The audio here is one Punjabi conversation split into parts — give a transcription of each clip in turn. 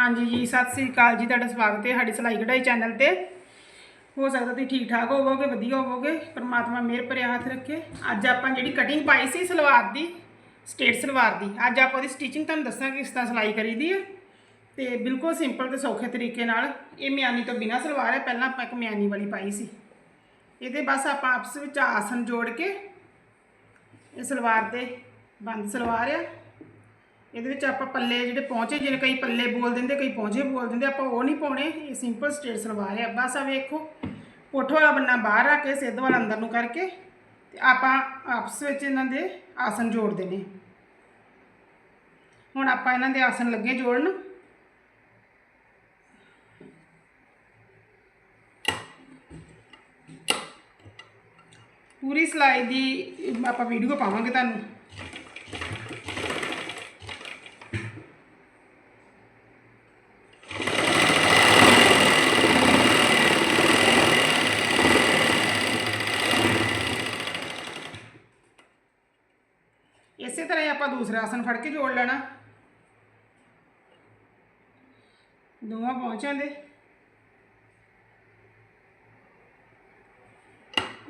ਹਾਂਜੀ ਜੀ, ਸਤਿ ਸ੍ਰੀ ਅਕਾਲ ਜੀ, ਤੁਹਾਡਾ ਸਵਾਗਤ ਹੈ ਸਾਡੀ ਸਿਲਾਈ ਕਢਾਈ ਚੈਨਲ ਤੇ। ਹੋ ਸਕਦਾ ਤੁਸੀਂ ਠੀਕ ਠਾਕ ਹੋਵੋਗੇ, ਵਧੀਆ ਹੋਵੋਗੇ, ਪਰਮਾਤਮਾ ਮਿਹਰ ਭਰਿਆ ਹੱਥ ਰੱਖੇ। ਅੱਜ ਆਪਾਂ ਜਿਹੜੀ ਕਟਿੰਗ ਪਾਈ ਸੀ ਸਲਵਾਰ ਦੀ, ਸਟੇਟ ਸਲਵਾਰ ਦੀ, ਅੱਜ ਆਪਾਂ ਉਹਦੀ ਸਟਿਚਿੰਗ ਤੁਹਾਨੂੰ ਦੱਸਾਂਗੇ ਕਿਸ ਤਰ੍ਹਾਂ ਸਿਲਾਈ ਕਰੀਦੀ ਹੈ। ਤੇ ਬਿਲਕੁਲ ਸਿੰਪਲ ਤੇ ਸੌਖੇ ਤਰੀਕੇ ਨਾਲ, ਇਹ ਮਿਆਨੀ ਤੋਂ ਬਿਨਾ ਸਲਵਾਰ ਹੈ, ਪਹਿਲਾਂ ਆਪਾਂ ਇੱਕ ਮਿਆਨੀ ਵਾਲੀ ਪਾਈ ਸੀ। ਇਹਦੇ ਬਸ ਆਪਾਂ ਆਪਸ ਵਿੱਚ ਆਸਨ ਜੋੜ ਕੇ, ਇਹ ਸਲਵਾਰ ਤੇ ਬੰਦ ਸਲਵਾਰ ਆ। ਇਹਦੇ ਵਿੱਚ ਆਪਾਂ ਪੱਲੇ ਜਿਹੜੇ ਪਹੁੰਚੇ, ਜਿਵੇਂ ਕਈ ਪੱਲੇ ਬੋਲ ਦਿੰਦੇ, ਕਈ ਪਹੁੰਚੇ ਬੋਲ ਦਿੰਦੇ, ਆਪਾਂ ਉਹ ਨਹੀਂ ਪਾਉਣੇ। ਇਹ ਸਿੰਪਲ ਸਟੇਟ ਸਲਵਾਰ ਹੈ। ਬਸ ਆ ਵੇਖੋ ਪੁੱਠ ਵਾਲਾ ਬੰਨਾ ਬਾਹਰ ਰੱਖ ਕੇ, ਸਿੱਧ ਵਾਲਾ ਅੰਦਰ ਨੂੰ ਕਰਕੇ, ਤੇ ਆਪਾਂ ਆਪਸ ਵਿੱਚ ਇਹਨਾਂ ਦੇ ਆਸਨ ਜੋੜਦੇ ਨੇ ਹੁਣ ਆਪਾਂ ਇਹਨਾਂ ਦੇ ਆਸਨ ਲੱਗੇ ਜੋੜਨ। ਪੂਰੀ ਸਿਲਾਈ ਦੀ ਆਪਾਂ ਵੀਡੀਓ ਪਾਵਾਂਗੇ ਤੁਹਾਨੂੰ ਇਸੇ ਤਰ੍ਹਾਂ ਹੀ ਆਪਾਂ ਦੂਸਰਾ ਆਸਨ ਫੜ ਕੇ ਜੋੜ ਲੈਣਾ। ਦੋਵਾਂ ਪਹੁੰਚਾਂ ਦੇ।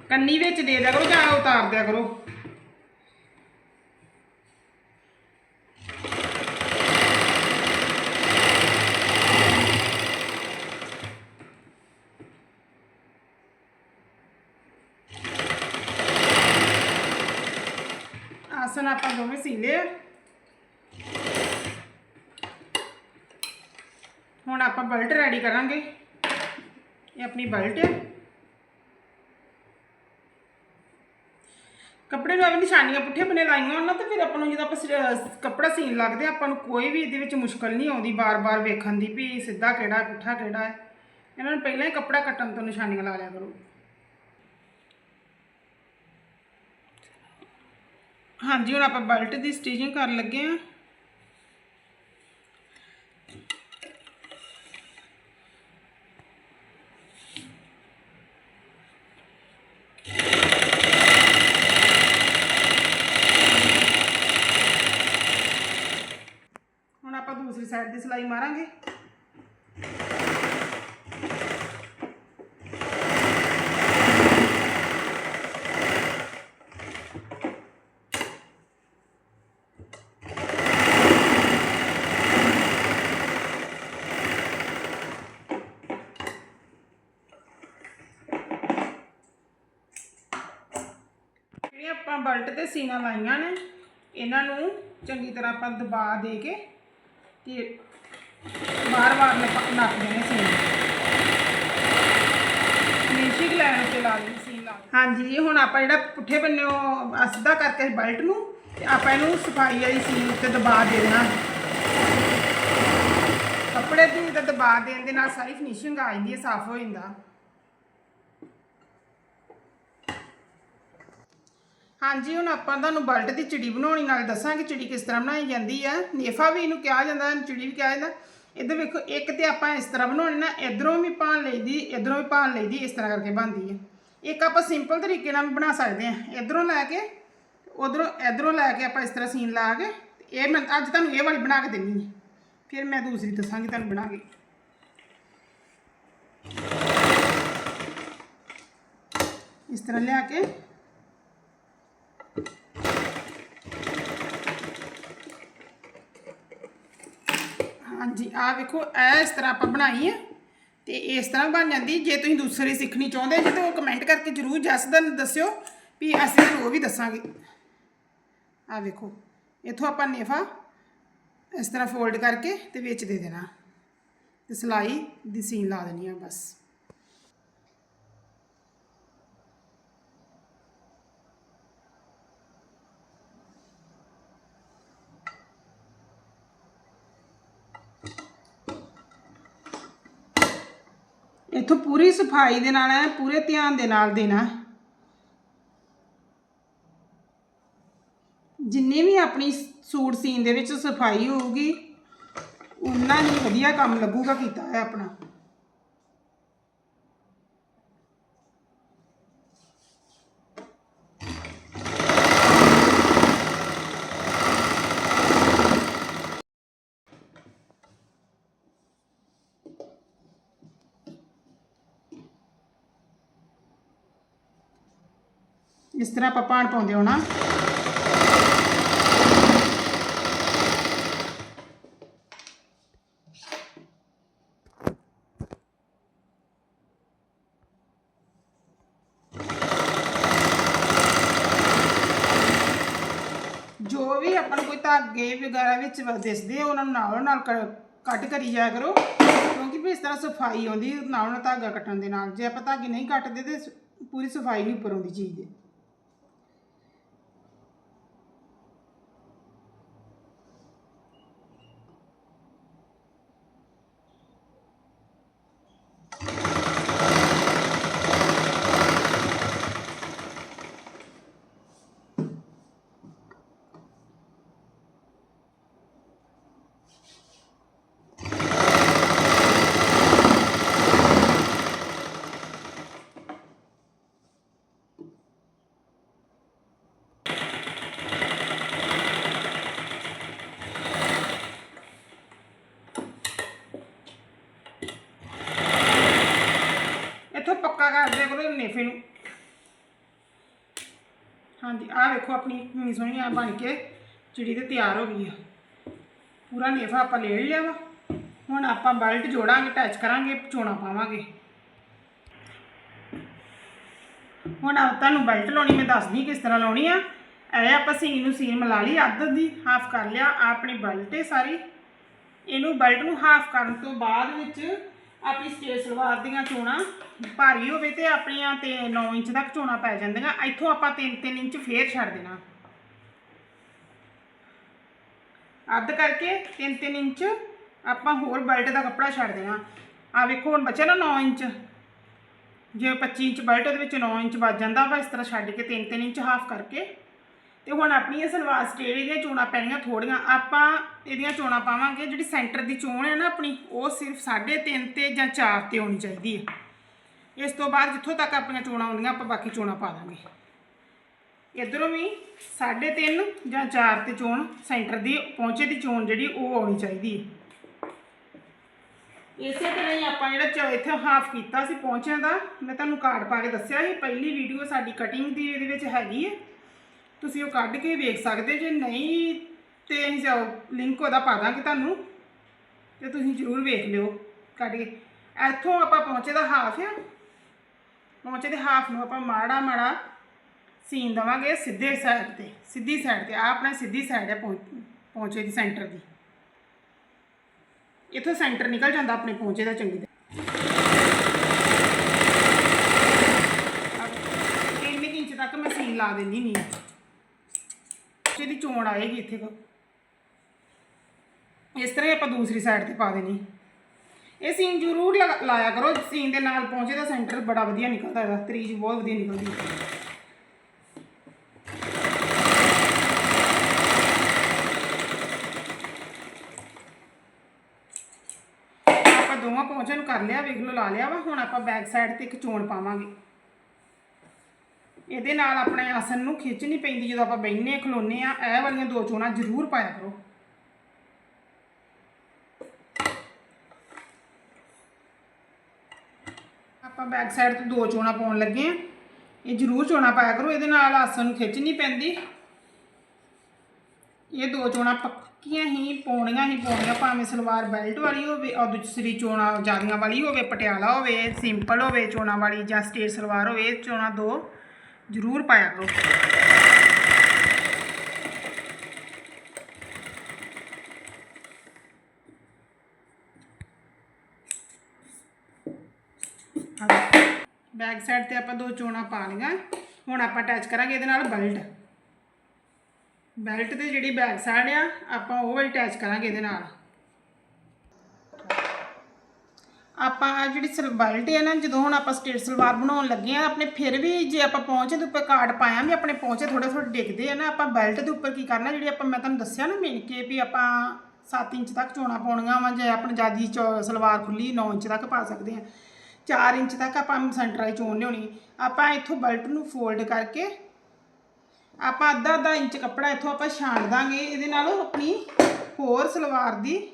ਕੰਨੀ ਵਿੱਚ ਦੇ ਦਿਆ ਕਰੋ ਜਾਂ ਉਤਾਰ ਦਿਆ ਕਰੋ। ਆਸਨ ਆਪਾਂ ਦੋਵੇਂ ਸੀ ਲਏ ਆ। ਹੁਣ ਆਪਾਂ ਬਲਟ ਰੈਡੀ ਕਰਾਂਗੇ। ਇਹ ਆਪਣੀ ਬਲਟ ਹੈ। ਕੱਪੜੇ ਨੂੰ ਐਵੇਂ ਨਿਸ਼ਾਨੀਆਂ ਪੁੱਠੇ ਬਨੇ ਲਾਈਆਂ ਹੋਣ ਨਾ ਤਾਂ ਫਿਰ ਆਪਾਂ ਨੂੰ ਜਦੋਂ ਆਪਾਂ ਕੱਪੜਾ ਸੀਨ ਲੱਗਦੇ ਆਪਾਂ ਨੂੰ ਕੋਈ ਵੀ ਇਹਦੇ ਵਿੱਚ ਮੁਸ਼ਕਲ ਨਹੀਂ ਆਉਂਦੀ ਬਾਰ-ਬਾਰ ਵੇਖਣ ਦੀ ਵੀ ਸਿੱਧਾ ਕਿਹੜਾ ਪੁੱਠਾ ਕਿਹੜਾ ਹੈ। ਇਹਨਾਂ ਨੂੰ ਪਹਿਲਾਂ ਹੀ ਕੱਪੜਾ ਕੱਟਣ ਤੋਂ ਨਿਸ਼ਾਨੀਆਂ ਲਾ ਲਿਆ ਕਰੋ। ਹਾਂਜੀ, ਹੁਣ ਆਪਾਂ ਬੈਲਟ ਦੀ ਸਟਿਚਿੰਗ ਕਰਨ ਲੱਗੇ ਆ ਹੁਣ ਆਪਾਂ ਦੂਸਰੀ ਸਾਈਡ ਦੀ ਸਿਲਾਈ ਮਾਰਾਂਗੇ। ਜਿਹੜੀਆਂ ਆਪਾਂ ਬਲਟ ਤੇ ਸੀਨਾ ਲਾਈਆਂ ਨੇ, ਇਹਨਾਂ ਨੂੰ ਚੰਗੀ ਤਰ੍ਹਾਂ ਆਪਾਂ ਦਬਾ ਦੇ ਕੇ ਤੇ ਬਾਰ-ਬਾਰ ਨੱਪ ਨੱਪ ਸੀਨ। ਨੀਚੇ ਲਾਈਨ ਉੱਤੇ ਲਾ ਦੇਣੀ ਸੀਨ ਲਾ ਦੇਣੀ। ਹਾਂਜੀ ਜੀ ਹੁਣ ਆਪਾਂ ਜਿਹੜਾ ਪੁੱਠੇ ਬੰਨਿਓ ਆਹ ਸਿੱਧਾ ਕਰਕੇ ਬੈਲਟ ਨੂੰ ਤੇ ਆਪਾਂ ਇਹਨੂੰ ਸਫ਼ਾਈ ਵਾਲੀ ਸੀਨ ਉੱਤੇ ਦਬਾ ਦੇ ਦੇਣਾ। ਕੱਪੜੇ ਦੀ ਤਾਂ ਦਬਾ ਦੇਣ ਦੇ ਨਾਲ ਸਾਰੀ ਫਿਨਿਸ਼ਿੰਗ ਆ ਜਾਂਦੀ ਹੈ, ਸਾਫ਼ ਹੋ ਜਾਂਦਾ। ਹਾਂਜੀ, ਹੁਣ ਆਪਾਂ ਤੁਹਾਨੂੰ ਬਲਟ ਦੀ ਚਿੜੀ ਬਣਾਉਣੀ, ਨਾਲ ਦੱਸਾਂਗੇ ਚਿੜੀ ਕਿਸ ਤਰ੍ਹਾਂ ਬਣਾਈ ਜਾਂਦੀ ਆ ਨੇਫਾ ਵੀ ਇਹਨੂੰ ਕਿਹਾ ਜਾਂਦਾ ਚਿੜੀ ਵੀ ਕਿਹਾ ਜਾਂਦਾ। ਇੱਧਰ ਵੇਖੋ, ਇੱਕ ਤੇ ਆਪਾਂ ਇਸ ਤਰ੍ਹਾਂ ਬਣਾਉਣੀ ਨਾ, ਇਧਰੋਂ ਵੀ ਪਾਣ ਲਈਦੀ ਇਧਰੋਂ ਵੀ ਪਾਣ ਲਈਦੀ ਇਸ ਤਰ੍ਹਾਂ ਕਰਕੇ ਬਣਦੀ ਹੈ। ਇੱਕ ਆਪਾਂ ਸਿੰਪਲ ਤਰੀਕੇ ਨਾਲ ਵੀ ਬਣਾ ਸਕਦੇ ਆ ਇਧਰੋਂ ਲੈ ਕੇ, ਉਧਰੋਂ, ਇਧਰੋਂ ਲੈ ਕੇ ਆਪਾਂ ਇਸ ਤਰ੍ਹਾਂ ਸੀਨ ਲਾ ਕੇ, ਇਹ ਮੈਂ ਅੱਜ ਤੁਹਾਨੂੰ ਇਹ ਵਾਲੀ ਬਣਾ ਕੇ ਦੇਣੀ ਹੈ। ਫਿਰ ਮੈਂ ਦੂਸਰੀ ਦੱਸਾਂਗੀ ਤੁਹਾਨੂੰ ਬਣਾ ਕੇ। ਇਸ ਤਰ੍ਹਾਂ ਲਿਆ ਕੇ ਹਾਂਜੀ ਆ ਵੇਖੋ, ਇਹ ਇਸ ਤਰ੍ਹਾਂ ਆਪਾਂ ਬਣਾਈ ਹੈ ਤੇ ਇਸ ਤਰ੍ਹਾਂ ਬਣ ਜਾਂਦੀ। ਜੇ ਤੁਸੀਂ ਦੂਸਰੀ ਸਿੱਖਣੀ ਚਾਹੁੰਦੇ ਜੇ ਤਾਂ ਉਹ ਕਮੈਂਟ ਕਰਕੇ ਜਰੂਰ ਜਸ ਦਾ ਦੱਸਿਓ ਵੀ ਅਸੀਂ ਤੁਹਾਨੂੰ ਉਹ ਵੀ ਦੱਸਾਂਗੇ। ਆ ਵੇਖੋ, ਇਥੋਂ ਆਪਾਂ ਨੇਫਾ ਇਸ ਤਰ੍ਹਾਂ ਫੋਲਡ ਕਰਕੇ ਤੇ ਵਿੱਚ ਦੇ ਦੇਣਾ। ਤੇ ਸਿਲਾਈ ਦੀ ਸੀਨ ਲਾ ਦੇਣੀ ਆ ਬਸ। ਇੱਥੋਂ ਪੂਰੀ ਸਫ਼ਾਈ ਦੇ ਨਾਲ ਹੈ, ਪੂਰੇ ਧਿਆਨ ਦੇ ਨਾਲ ਦੇਣਾ ਜਿੰਨੀ ਵੀ ਆਪਣੀ ਸੂਟ ਸੀਨ ਦੇ ਵਿੱਚ ਸਫ਼ਾਈ ਹੋਊਗੀ ਉਨਾ ਹੀ ਵਧੀਆ ਕੰਮ ਲੱਗੂਗਾ ਕੀਤਾ ਹੈ ਆਪਣਾ। ਇਸ ਤਰ੍ਹਾਂ ਆਪਾਂ ਪਾਣ ਪਾਉਂਦੇ ਹੋਣਾ। ਜੋ ਵੀ ਆਪਾਂ ਨੂੰ ਕੋਈ ਧਾਗੇ ਵਗੈਰਾ ਵਿੱਚ ਦਿਸਦੇ ਉਹਨਾਂ ਨੂੰ ਨਾਲੋਂ ਨਾਲ ਕ- ਕੱਟ ਕਰੀ ਜਾਇਆ ਕਰੋ। ਕਿਉਂਕਿ ਵੀ ਇਸ ਤਰ੍ਹਾਂ ਸਫ਼ਾਈ ਆਉਂਦੀ, ਨਾਲੋਂ ਨਾਲ ਧਾਗਾ ਕੱਟਣ ਦੇ ਨਾਲ। ਜੇ ਆਪਾਂ ਧਾਗੇ ਨਹੀਂ ਕੱਟਦੇ ਤੇ ਪੂਰੀ ਸਫ਼ਾਈ ਨਹੀਂ ਉੱਪਰ ਆਉਂਦੀ ਚੀਜ਼ ਦੇ ਇੱਥੋਂ ਪੱਕਾ ਨੇਫੇ ਨੂੰ। ਹਾਂਜੀ, ਆਹ ਵੇਖੋ ਆਪਣੀ ਕਿੰਨੀ ਸੋਹਣੀ ਆ ਬਣ ਕੇ, ਚਿੜੀ ਤੇ ਤਿਆਰ ਹੋ ਗਈ ਆ। ਪੂਰਾ ਨੇਫਾ ਆਪਾਂ ਲੈ ਲਿਆ ਵਾ। ਹੁਣ ਆਪਾਂ ਬੈਲਟ ਜੋੜਾਂਗੇ ਅਟੈਚ ਕਰਾਂਗੇ, ਚੋਣਾ ਪਾਵਾਂਗੇ। ਹੁਣ ਆ ਤੁਹਾਨੂੰ ਬੈਲਟ ਲਾਉਣੀ, ਮੈਂ ਦੱਸਦੀ ਕਿਸ ਤਰ੍ਹਾਂ ਲਾਉਣੀ ਆ। ਇਹ ਆਪਾਂ ਸੀਨ ਨੂੰ ਸੀਨ ਮਿਲਾ ਲਈ, ਅੱਧ ਦੀ ਹਾਫ ਕਰ ਲਿਆ, ਆਹ ਆਪਣੀ ਬੈਲਟ ਹੈ ਸਾਰੀ। ਇਹਨੂੰ ਬੈਲਟ ਨੂੰ ਹਾਫ ਕਰਨ ਤੋਂ ਬਾਅਦ ਵਿੱਚ ਆਪਣੀ ਸਟੇਜ ਸਲਵਾਰ ਦੀਆਂ ਚੋਣਾਂ ਭਾਰੀ ਹੋਵੇ ਤੇ ਆਪਣੀਆਂ ਤੇ 9 ਇੰਚ ਤੱਕ ਚੋਣਾਂ ਪੈ ਜਾਂਦੀਆਂ। ਇੱਥੋਂ ਆਪਾਂ 3-3 ਇੰਚ ਫੇਰ ਛੱਡ ਦੇਣਾ। ਅੱਧ ਕਰਕੇ 3-3 ਇੰਚ ਆਪਾਂ ਹੋਰ ਬੈਲਟ ਦਾ ਕੱਪੜਾ ਛੱਡ ਦੇਣਾ। ਆ ਵੇਖੋ, ਹੁਣ ਬਚਿਆ ਨਾ 9 ਇੰਚ। ਜੇ 25 ਇੰਚ ਬੈਲਟ ਉਹਦੇ ਵਿੱਚ 9 ਇੰਚ ਵੱਜ ਜਾਂਦਾ ਵਾ ਇਸ ਤਰ੍ਹਾਂ ਛੱਡ ਕੇ 3-3 ਇੰਚ ਹਾਫ ਕਰਕੇ ਤੇ ਹੁਣ ਆਪਣੀਆਂ ਸਲਵਾਰ ਸਟੇਜ ਦੀਆਂ ਚੋਣਾਂ ਪੈਣੀਆਂ ਥੋੜੀਆਂ ਆਪਾਂ ਇਹਦੀਆਂ ਚੋਣਾਂ ਪਾਵਾਂਗੇ, ਜਿਹੜੀ ਸੈਂਟਰ ਦੀ ਚੋਣ ਹੈ ਨਾ ਆਪਣੀ, ਉਹ ਸਿਰਫ 3.5 ਤੇ ਜਾਂ 4 ਤੇ ਹੋਣੀ ਚਾਹੀਦੀ ਹੈ। ਇਸ ਤੋਂ ਬਾਅਦ ਜਿੱਥੋਂ ਤੱਕ ਆਪਣੀਆਂ ਚੋਣਾਂ ਆਉਂਦੀਆਂ, ਆਪਾਂ ਬਾਕੀ ਚੋਣਾਂ ਪਾ ਦਾਂਗੇ। ਇਧਰੋਂ ਵੀ 3.5 ਜਾਂ 4 ਤੇ ਚੋਣ, ਸੈਂਟਰ ਦੀ ਪਹੁੰਚੇ ਦੀ ਚੋਣ ਜਿਹੜੀ, ਉਹ ਆਉਣੀ ਚਾਹੀਦੀ ਹੈ। ਇਸੇ ਤਰ੍ਹਾਂ ਹੀ ਆਪਾਂ ਜਿਹੜਾ ਚ- ਇੱਥੇ ਹਾਫ ਕੀਤਾ ਸੀ ਪਹੁੰਚਿਆਂ ਦਾ, ਮੈਂ ਤੁਹਾਨੂੰ ਕਾਰਡ ਪਾ ਕੇ ਦੱਸਿਆ ਸੀ, ਪਹਿਲੀ ਵੀਡੀਓ ਸਾਡੀ ਕਟਿੰਗ ਦੀ ਇਹਦੇ ਵਿੱਚ ਹੈਗੀ ਹੈ। ਤੁਸੀਂ ਉਹ ਕੱਢ ਕੇ ਵੇਖ ਸਕਦੇ ਜੇ ਨਹੀਂ ਤੇ ਅਸੀਂ ਜਾਓ ਲਿੰਕ ਉਹਦਾ ਪਾ ਦਾਂਗੇ ਤੁਹਾਨੂੰ। ਤੇ ਤੁਸੀਂ ਜ਼ਰੂਰ ਵੇਖ ਲਿਓ ਕੱਢ ਕੇ। ਇੱਥੋਂ ਆਪਾਂ ਪਹੁੰਚੇ ਦਾ ਹਾਫ ਆ। ਪਹੁੰਚੇ ਦੇ ਹਾਫ ਨੂੰ ਆਪਾਂ ਮਾੜਾ ਮਾੜਾ ਸੀਨ ਦਵਾਂਗੇ ਸਿੱਧੇ ਸਾਈਡ ਤੇ, ਸਿੱਧੀ ਸਾਈਡ ਤੇ। ਆ ਆਪਣਾ ਸਿੱਧੀ ਸਾਈਡ ਹੈ ਪਹੁੰ- ਪਹੁੰਚੇ ਦੀ ਸੈਂਟਰ ਦੀ। ਇੱਥੋਂ ਸੈਂਟਰ ਨਿਕਲ ਜਾਂਦਾ ਆਪਣੇ ਪਹੁੰਚੇ ਦਾ ਚੰਗੀ ਤਰ੍ਹਾਂ। ਤਿੰਨ ਕੁ ਇੰਚ ਤੱਕ ਮੈਂ ਸੀਨ ਲਾ ਦਿੰਦੀ ਨਹੀਂ ਪਹੁੰਚੇ ਦੀ ਚੋਣ ਆਏਗੀ ਇੱਥੇ ਕੋ। ਇਸ ਤਰ੍ਹਾਂ ਆਪਾਂ ਦੂਸਰੀ ਸਾਈਡ ਤੇ ਪਾ ਦੇਣੀ। ਇਹ ਸੀਨ ਜ਼ਰੂਰ ਲਾਇਆ ਕਰੋ। ਸੀਨ ਦੇ ਨਾਲ ਪਹੁੰਚੇ ਦਾ ਸੈਂਟਰ ਬੜਾ ਵਧੀਆ ਨਿਕਲਦਾ ਇਹਦਾ। ਤਰੀਜ ਬਹੁਤ ਵਧੀਆ ਨਿਕਲਦੀ ਹੈ। ਆਪਾਂ ਦੋਵਾਂ ਪਹੁੰਚੇ ਨੂੰ ਕਰ ਲਿਆ, ਵੇਖ ਲਓ, ਲਾ ਲਿਆ ਵਾ। ਹੁਣ ਆਪਾਂ ਬੈਕ ਸਾਈਡ ਤੇ ਇੱਕ ਚੋਣ ਪਾਵਾਂਗੇ। ਇਹਦੇ ਨਾਲ ਆਪਣੇ ਆਸਨ ਨੂੰ ਖਿੱਚ ਨਹੀਂ ਪੈਂਦੀ ਜਦੋਂ ਆਪਾਂ ਬੈਠਨੇ ਖਲੋਨੇ ਆ, ਇਹ ਵਾਲੀਆਂ ਦੋ ਚੋਣਾਂ ਜ਼ਰੂਰ ਪਾਇਆ ਕਰੋ। ਆਪਾਂ ਬੈਕ ਸਾਈਡ ਤੋਂ ਦੋ ਚੋਣਾਂ ਪਾਉਣ ਲੱਗੇ ਆ। ਇਹ ਜ਼ਰੂਰ ਚੋਣਾਂ ਪਾਇਆ ਕਰੋ, ਇਹਦੇ ਨਾਲ ਆਸਨ ਨੂੰ ਖਿੱਚ ਨਹੀਂ ਪੈਂਦੀ। ਇਹ ਦੋ ਚੋਣਾਂ ਪੱਕੀਆਂ ਹੀ, ਪਾਉਣੀਆਂ ਹੀ ਪਾਉਣੀਆਂ, ਭਾਵੇਂ ਸਲਵਾਰ ਬੈਲਟ ਵਾਲੀ ਹੋਵੇ ਔਰ ਦੂਸਰੀ ਚੋਣਾਂ ਜਾਦੀਆਂ ਵਾਲੀ ਹੋਵੇ, ਪਟਿਆਲਾ ਹੋਵੇ ਸਿੰਪਲ ਹੋਵੇ, ਚੋਣਾਂ ਵਾਲੀ ਜਾਂ ਸਟੇਟ ਸਲਵਾਰ ਹੋਵੇ, ਇਹ ਚੋਣਾਂ ਦੋ ਜ਼ਰੂਰ ਪਾਇਆ ਕਰੋ। ਬੈਕ ਸਾਈਡ ਤੇ ਆਪਾਂ ਦੋ ਚੋਣਾਂ ਪਾ ਲਈਆਂ। ਹੁਣ ਆਪਾਂ ਅਟੈਚ ਕਰਾਂਗੇ ਇਹਦੇ ਨਾਲ ਬੈਲਟ ਬੈਲਟ ਤੇ ਜਿਹੜੀ ਬੈਕ ਸਾਈਡ ਆ, ਆਪਾਂ ਉਹ ਅਟੈਚ ਕਰਾਂਗੇ ਇਹਦੇ ਨਾਲ। ਆਪਾਂ ਆਹ ਜਿਹੜੀ ਸਲ ਬੈਲਟ ਹੈ ਨਾ, ਜਦੋਂ ਹੁਣ ਆਪਾਂ ਸਟੇਟ ਸਲਵਾਰ ਬਣਾਉਣ ਲੱਗੇ ਆ, ਆਪਣੇ ਫਿਰ ਵੀ ਜੇ ਆਪਾਂ ਪਹੁੰਚੇ ਦੇ ਉੱਪਰ ਕਾਰਡ ਪਾਇਆ ਵੀ ਆਪਣੇ ਪਹੁੰਚੇ ਥੋੜੇ ਥੋੜੇ ਡਿੱਗਦੇ ਆ ਨਾ, ਆਪਾਂ ਬੈਲਟ ਦੇ ਉੱਪਰ ਕੀ ਕਰਨਾ, ਜਿਹੜੀ ਆਪਾਂ ਮੈਂ ਤੁਹਾਨੂੰ ਦੱਸਿਆ ਨਾ ਮਿਣ ਕੇ ਵੀ ਆਪਾਂ 7 ਇੰਚ ਤੱਕ ਚੋਣਾ ਪਾਉਣੀਆਂ ਵਾ, ਜੇ ਆਪਣੀ ਜਿਆਦੀ ਚੌ- ਸਲਵਾਰ ਖੁੱਲੀ 9 ਇੰਚ ਤੱਕ ਪਾ ਸਕਦੇ ਆ। 4 ਇੰਚ ਤੱਕ ਆਪਾਂ ਸੈਂਟਰ ਚੋਣ ਲਿਆਉਣੀ। ਆਪਾਂ ਇੱਥੋਂ ਬੈਲਟ ਨੂੰ ਫੋਲਡ ਕਰਕੇ ਆਪਾਂ ਅੱਧਾ ਅੱਧਾ ਇੰਚ ਕੱਪੜਾ ਇੱਥੋਂ ਆਪਾਂ ਛਾਣ ਦਾਂਗੇ, ਇਹਦੇ ਨਾਲ ਆਪਣੀ ਹੋਰ ਸਲਵਾਰ ਦੀ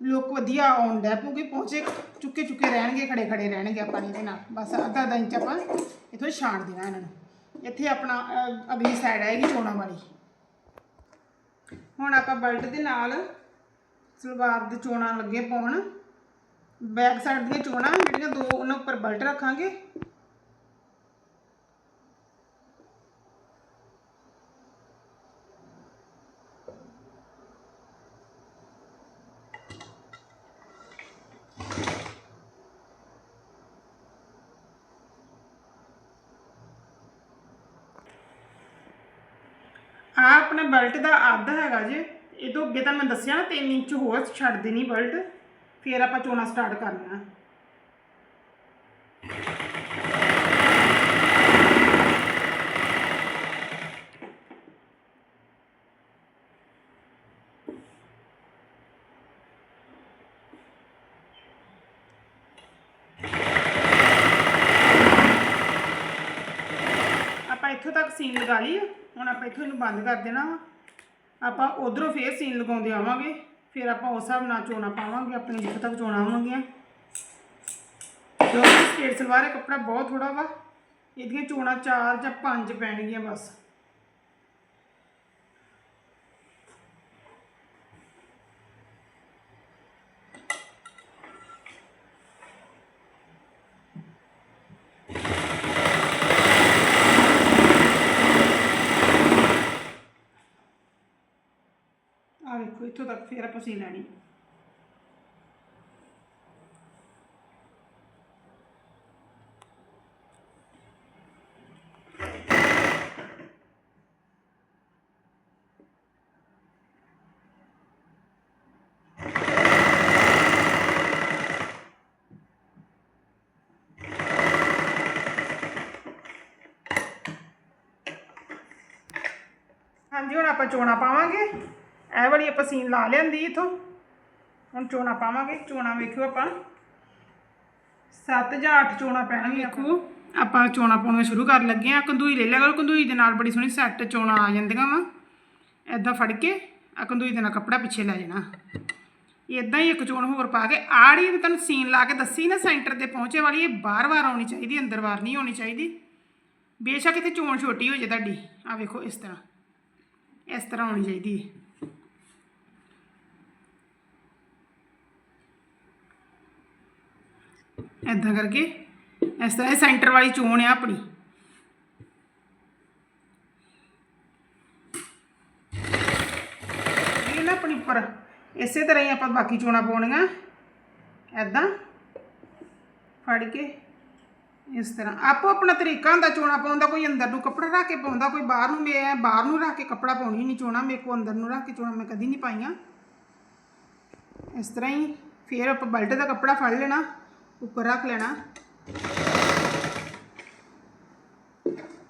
ਲੋਕ ਵਧੀਆ ਆਉਣ ਡੈ ਪਊਗੀ ਪਹੁੰਚੇ ਚੁੱਕੇ ਚੁੱਕੇ ਰਹਿਣਗੇ, ਖੜੇ ਖੜੇ ਰਹਿਣਗੇ ਆਪਾਂ ਇਹਦੇ ਨਾਲ। ਬਸ ਅੱਧਾ ਅੱਧਾ ਇੰਚ ਆਪਾਂ ਇੱਥੋਂ ਛਾਂਟ ਦੇਣਾ ਇਹਨਾਂ ਨੂੰ। ਇੱਥੇ ਆਪਣਾ ਅਗਲੀ ਸਾਈਡ ਆਏਗੀ ਚੋਣਾਂ ਵਾਲੀ। ਹੁਣ ਆਪਾਂ ਬਲਟ ਦੇ ਨਾਲ ਸਲਵਾਰ ਦੇ ਚੋਣਾਂ ਲੱਗੇ ਪਾਉਣ। ਬੈਕ ਸਾਈਡ ਦੀਆਂ ਚੋਣਾਂ ਜਿਹੜੀਆਂ ਦੋ, ਉਹਨਾਂ ਉੱਪਰ ਬਲਟ ਰੱਖਾਂਗੇ ਆ ਆਪਣੇ ਬੈਲਟ ਦਾ ਅੱਧ ਹੈਗਾ ਜੇ, ਇਹ ਤੋਂ ਅੱਗੇ ਤਾਂ ਮੈਂ ਦੱਸਿਆ ਨਾ 3 ਇੰਚ ਹੋਰ ਛੱਡ ਦੇਣੀ ਬੈਲਟ, ਫਿਰ ਆਪਾਂ ਚੋਣਾ ਸਟਾਰਟ ਕਰਨਾ ਆਪਾਂ ਇੱਥੋਂ ਤੱਕ ਸੀਨ ਲਗਾ ਲਈ ਹੁਣ ਆਪਾਂ ਇੱਥੋਂ ਇਹਨੂੰ ਬੰਦ ਕਰ ਦੇਣਾ ਵਾ। ਆਪਾਂ ਉਧਰੋਂ ਫੇਰ ਸੀਨ ਲਗਾਉਂਦੇ ਆਵਾਂਗੇ। ਫਿਰ ਆਪਾਂ ਉਸ ਹਿਸਾਬ ਨਾਲ ਚੋਣਾ ਪਾਵਾਂਗੇ, ਆਪਣੀ ਜਿੱਥੇ ਤੱਕ ਚੋਣਾ ਆਵਾਂਗੀਆਂ ਕਿਉਂਕਿ ਸਟੇਟ ਸਲਵਾਰ ਦਾ ਕੱਪੜਾ ਬਹੁਤ ਥੋੜਾ ਵਾ। ਇਹਦੀਆਂ ਚੋਣਾਂ ਚਾਰ ਜਾਂ ਪੰਜ ਪੈਣਗੀਆਂ ਬਸ। ਆ ਵੇਖੋ ਇੱਥੋਂ ਤੱਕ ਫੇਰ ਆਪਾਂ ਸੀਨ ਲੈਣੀ ਹਾਂਜੀ ਹੁਣ ਆਪਾਂ ਚੋਣਾ ਪਾਵਾਂਗੇ ਇਹ ਵਾਲੀ ਆਪਾਂ ਸੀਨ ਲਾ ਲਿਆਂਦੀ ਇਥੋਂ। ਹੁਣ ਚੋਣਾ ਪਾਵਾਂਗੇ। ਚੋਣਾ ਵੇਖਿਓ ਆਪਾਂ। 7 ਜਾਂ 8 ਚੋਣਾ ਪੈਣਗੀਆਂ ਵੇਖੋ, ਆਪਾਂ ਚੋਣਾ ਪਾਉਣਾ ਸ਼ੁਰੂ ਕਰਨ ਲੱਗੇ ਆ ਕੰਦੂਈ ਲੈ ਲਿਆ ਕਰੋ। ਕੰਦੂਈ ਦੇ ਨਾਲ ਬੜੀ ਸੋਹਣੀ ਸੈੱਟ ਚੋਣਾ ਆ ਜਾਂਦੀਆਂ ਵਾ। ਐਦਾਂ ਫੜ ਕੇ ਆ ਕੰਦੂਈ ਦੇ ਨਾਲ ਕੱਪੜਾ ਪਿੱਛੇ ਲੈ ਜਾਣਾ। ਇਦਾਂ ਹੀ ਇੱਕ ਚੋਣ ਹੋਰ ਪਾ ਕੇ ਆੜੀ ਵੀ ਤੁਹਾਨੂੰ ਸੀਨ ਲਾ ਕੇ ਦੱਸੀ ਨਾ ਸੈਂਟਰ ਤੇ ਪਹੁੰਚੇ ਵਾਲੀ, ਇਹ ਬਾਰ-ਬਾਰ ਆਉਣੀ ਚਾਹੀਦੀ, ਅੰਦਰ ਵਾਰ ਨਹੀਂ ਹੋਣੀ ਚਾਹੀਦੀ। ਬੇਸ਼ੱਕ ਇੱਥੇ ਚੋਣ ਛੋਟੀ ਹੋ ਜੇ ਤੁਹਾਡੀ। ਆ ਵੇਖੋ ਇਸ ਤਰ੍ਹਾਂ। ਇਸ ਤਰ੍ਹਾਂ ਹੋਣੀ ਚਾਹੀਦੀ ਹੈ ਕਰਕੇ ਇਸ ਤਰ੍ਹਾਂ ਇਹ ਸੈਂਟਰ ਵਾਲੀ ਚੋਣ ਆ ਆਪਣੀ। ਇਹ ਨਾ ਆਪਣੀ ਉੱਪਰ, ਇਸੇ ਤਰ੍ਹਾਂ ਹੀ ਆਪਾਂ ਬਾਕੀ ਚੋਣਾਂ ਪਾਉਣੀਆਂ। ਏਦਾਂ ਫੜ ਕੇ ਇਸ ਤਰ੍ਹਾਂ। ਆਪੋ ਆਪਣਾ ਤਰੀਕਾ ਹੁੰਦਾ ਚੋਣਾ ਪਾਉਣ ਦਾ, ਕੋਈ ਅੰਦਰ ਨੂੰ ਕੱਪੜਾ ਰੱਖ ਕੇ ਪਾਉਂਦਾ, ਕੋਈ ਬਾਹਰ ਨੂੰ ਮੈਂ ਬਾਹਰ ਨੂੰ ਰੱਖ ਕੇ ਕੱਪੜਾ ਪਾਉਣੀ ਨਹੀਂ ਚੋਣਾ, ਮੇਰੇ ਕੋ ਅੰਦਰ ਨੂੰ ਰੱਖ ਕੇ ਚੋਣਾ ਮੈਂ ਕਦੀ ਨਹੀਂ ਪਾਈਆਂ। ਇਸ ਤਰ੍ਹਾਂ ਹੀ ਫਿਰ ਆਪਾਂ ਬੈਲਟ ਦਾ ਕੱਪੜਾ ਫੜ ਲੈਣਾ। ਉੱਪਰ ਰੱਖ ਲੈਣਾ।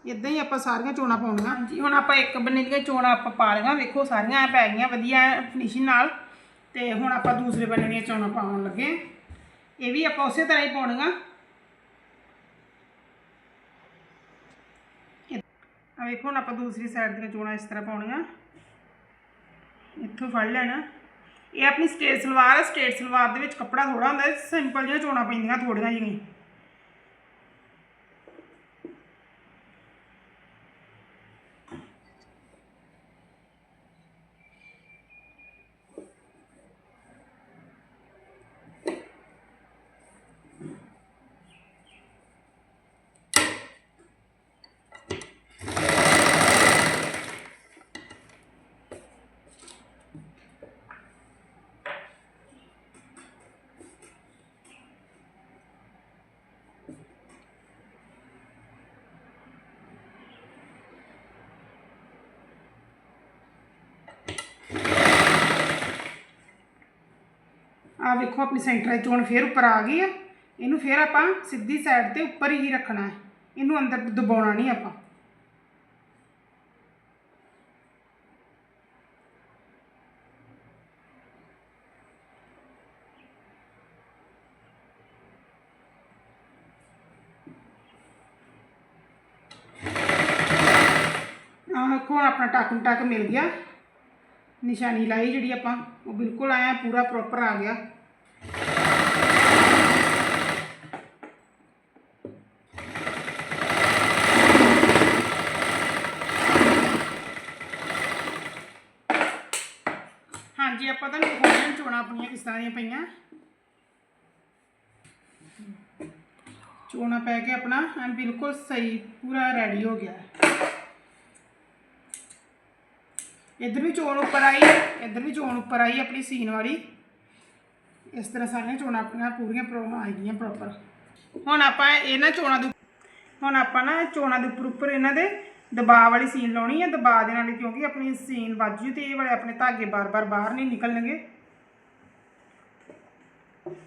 ਇਦਾਂ ਹੀ ਆਪਾਂ ਸਾਰੀਆਂ ਚੋਣਾ ਪਾਉਣੀਆਂ। ਹਾਂਜੀ, ਹੁਣ ਆਪਾਂ ਇੱਕ ਬੰਨੇ ਦੀਆਂ ਚੋਣਾ ਆਪਾਂ ਪਾ ਲਈਆਂ। ਵੇਖੋ, ਸਾਰੀਆਂ ਐ ਪੈ ਗਈਆਂ, ਵਧੀਆ ਫਿਨਿਸ਼ਿੰਗ ਨਾਲ। ਤੇ ਹੁਣ ਆਪਾਂ ਦੂਸਰੇ ਬੰਨੇ ਦੀਆਂ ਚੋਣਾ ਪਾਉਣ ਲੱਗੇ ਇਹ ਵੀ ਆਪਾਂ ਉਸੇ ਤਰ੍ਹਾਂ ਹੀ ਪਾਉਣੀਆਂ। ਆ ਵੇਖੋ, ਹੁਣ ਆਪਾਂ ਦੂਸਰੀ ਸਾਈਡ ਦੀਆਂ ਚੋਣਾਂ ਇਸ ਤਰ੍ਹਾਂ ਪਾਉਣੀਆਂ। ਇੱਥੋਂ ਫੜ ਲੈਣਾ। ਇਹ ਆਪਣੀ ਸਟੇਟ ਸਲਵਾਰ ਹੈ ਸਟੇਟ ਸਲਵਾਰ ਦੇ ਵਿੱਚ ਕੱਪੜਾ ਥੋੜਾ ਹੁੰਦਾ ਸਿੰਪਲ ਜਿਹਾ ਚੋਣਾਂ ਪੈਂਦੀਆਂ ਥੋੜੀਆਂ ਜਿਹੀਆਂ। ਆ ਵੇਖੋ, ਆਪਣੀ ਸੈਂਟਰ ਚੋਣ ਫੇਰ ਉੱਪਰ ਆ ਗਈ ਆ। ਇਹਨੂੰ ਫੇਰ ਆਪਾਂ ਸਿੱਧੀ ਸਾਈਡ ਤੇ ਉੱਪਰ ਹੀ ਰੱਖਣਾ ਹੈ। ਇਹਨੂੰ ਅੰਦਰ ਦਬਾਉਣਾ ਨਹੀਂ ਆਪਾਂ। ਆਹ ਵੇਖੋ, ਹੁਣ ਆਪਣਾ ਟੱਕ ਟਾਕ ਮਿਲ ਗਿਆ। ਨਿਸ਼ਾਨੀ ਲਾਈ ਜਿਹੜੀ ਆਪਾਂ, ਉਹ ਬਿਲਕੁਲ ਆਇਆ ਪੂਰਾ ਪ੍ਰੋਪਰ ਆ ਗਿਆ। ਹਾਂਜੀ, ਆਪਾਂ ਤੁਹਾਨੂੰ ਦਿਖਾਉਣਾ ਚੋਣਾ ਆਪਣੀਆਂ ਕਿਸ ਤਰ੍ਹਾਂ ਦੀਆਂ ਪਈਆਂ? ਚੋਣਾ ਪੈ ਕੇ ਆਪਣਾ ਐਂ ਬਿਲਕੁਲ ਸਹੀ, ਪੂਰਾ ਰੈਡੀ ਹੋ ਗਿਆ। ਇਧਰ ਵੀ ਚੋਣ ਉੱਪਰ ਆਈ, ਇਧਰ ਵੀ ਚੋਣ ਉੱਪਰ ਆਈ ਆਪਣੀ ਸੀਨ ਵਾਲੀ। ਇਸ ਤਰ੍ਹਾਂ ਸਾਰੀਆਂ ਚੋਣਾਂ ਆਪਣੀਆਂ ਪੂਰੀਆਂ ਪ੍ਰੋ ਆ ਪ੍ਰੋਪਰ ਹੁਣ ਆਪਾਂ ਇਹਨਾਂ ਚੋਣਾਂ ਦੇ ਹੁਣ ਆਪਾਂ ਨਾ ਚੋਣਾਂ ਦੇ ਉੱਪਰ ਉੱਪਰ ਇਹਨਾਂ ਦੇ ਦਬਾਅ ਵਾਲੀ ਸੀਨ ਲਾਉਣੀ ਹੈ ਦਬਾਅ ਦੇ ਨਾਲ ਕਿਉਂਕਿ ਆਪਣੀ ਸੀਨ ਵੱਜ ਜੂ ਤੇ ਇਹ ਵਾਲੇ ਆਪਣੇ ਧਾਗੇ ਬਾਰ-ਬਾਰ ਬਾਹਰ ਨਹੀਂ ਨਿਕਲਣਗੇ।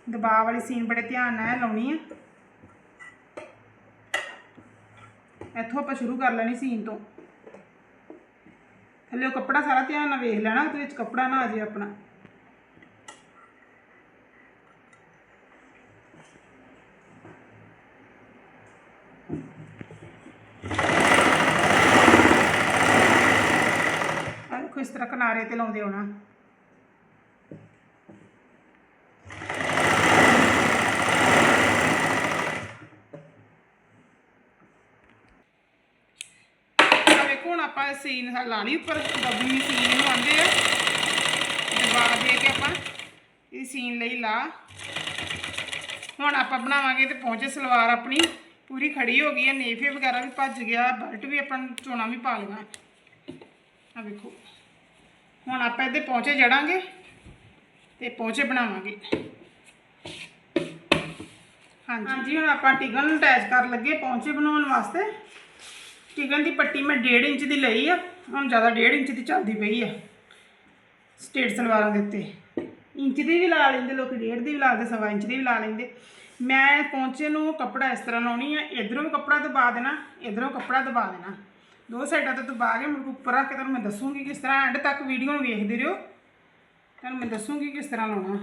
ਦਬਾਅ ਵਾਲੀ ਸੀਨ ਬੜੇ ਧਿਆਨ ਨਾਲ ਲਾਉਣੀ ਹੈ ਇੱਥੋਂ ਆਪਾਂ ਸ਼ੁਰੂ ਕਰ ਲੈਣੀ ਸੀਨ ਤੋਂ। ਥੱਲੇ ਉਹ ਕੱਪੜਾ ਸਾਰਾ ਧਿਆਨ ਨਾਲ ਵੇਖ ਲੈਣਾ, ਉਹਦੇ ਵਿੱਚ ਕੱਪੜਾ ਨਾ ਆ ਜੇ ਆਪਣਾ ਆਹ ਦੇਖੋ ਇਸ ਤਰ੍ਹਾਂ ਕਿਨਾਰੇ ਤੇ ਲਾਉਂਦੇ ਹੋਣਾ। ਆ ਹੁਣ ਆਪਾਂ ਸੀਨ ਲਾ ਲਈ ਉੱਪਰ ਦਬੀ ਸੀਨ ਨੂੰ ਆਂਦੇ ਆ। ਦਬਾ ਦੇ ਕੇ ਆਪਾਂ ਇਹ ਸੀਨ ਲਈ ਲਾ। ਹੁਣ ਆਪਾਂ ਬਣਾਵਾਂਗੇ ਤੇ ਪਹੁੰਚੇ ਸਲਵਾਰ ਆਪਣੀ। ਪੂਰੀ ਖੜੀ ਹੋ ਗਈ ਹੈ, ਨੇਫੇ ਵਗੈਰਾ ਵੀ ਭੱਜ ਗਿਆ, ਬਲਟ ਵੀ ਆਪਾਂ ਨੂੰ ਚੋਣਾ ਵੀ ਪਾ ਲਈਆਂ। ਆ ਵੇਖੋ। ਹੁਣ ਆਪਾਂ ਇਹਦੇ ਪਹੁੰਚੇ ਜੜਾਂਗੇ ਤੇ ਪਹੁੰਚੇ ਬਣਾਵਾਂਗੇ। ਹਾਂਜੀ, ਹੁਣ ਆਪਾਂ ਟਿਕਨ ਨੂੰ ਅਟੈਚ ਕਰਨ ਲੱਗੇ ਪਹੁੰਚੇ ਬਣਾਉਣ ਵਾਸਤੇ। ਟਿਕਨ ਦੀ ਪੱਟੀ ਮੈਂ 1.5 ਇੰਚ ਦੀ ਲਈ ਆ, ਹੁਣ ਜ਼ਿਆਦਾ 1.5 ਇੰਚ ਦੀ ਚੱਲਦੀ ਪਈ ਆ। ਸਟੇਟ ਸਲਵਾਰਾਂ ਦੇ ਉੱਤੇ। ਇੰਚ ਦੀ ਵੀ ਲਾ ਲੈਂਦੇ ਲੋਕ 1.5 ਦੀ ਵੀ ਲਾ ਲੈਂਦੇ, ਸਵਾ ਇੰਚ ਦੀ ਵੀ ਲਾ ਲੈਂਦੇ। ਮੈਂ ਪਹੁੰਚੇ ਨੂੰ ਕੱਪੜਾ ਇਸ ਤਰ੍ਹਾਂ ਲਾਉਣੀ ਆ, ਇਧਰੋਂ ਵੀ ਕੱਪੜਾ ਦਬਾ ਦੇਣਾ, ਇਧਰੋਂ ਕੱਪੜਾ ਦਬਾ ਦੇਣਾ। ਦੋ ਸਾਈਡਾਂ ਤੋਂ ਦਬਾ ਕੇ ਮੁੜ ਉੱਪਰ ਰੱਖ ਕੇ ਤੁਹਾਨੂੰ ਮੈਂ ਦੱਸੂਗੀ ਕਿਸ ਤਰ੍ਹਾਂ ਐਂਡ ਤੱਕ ਵੀਡੀਓ ਨੂੰ ਵੇਖਦੇ ਰਹੋ। ਤੁਹਾਨੂੰ ਮੈਂ ਦੱਸੂਗੀ ਕਿਸ ਤਰ੍ਹਾਂ ਲਾਉਣਾ।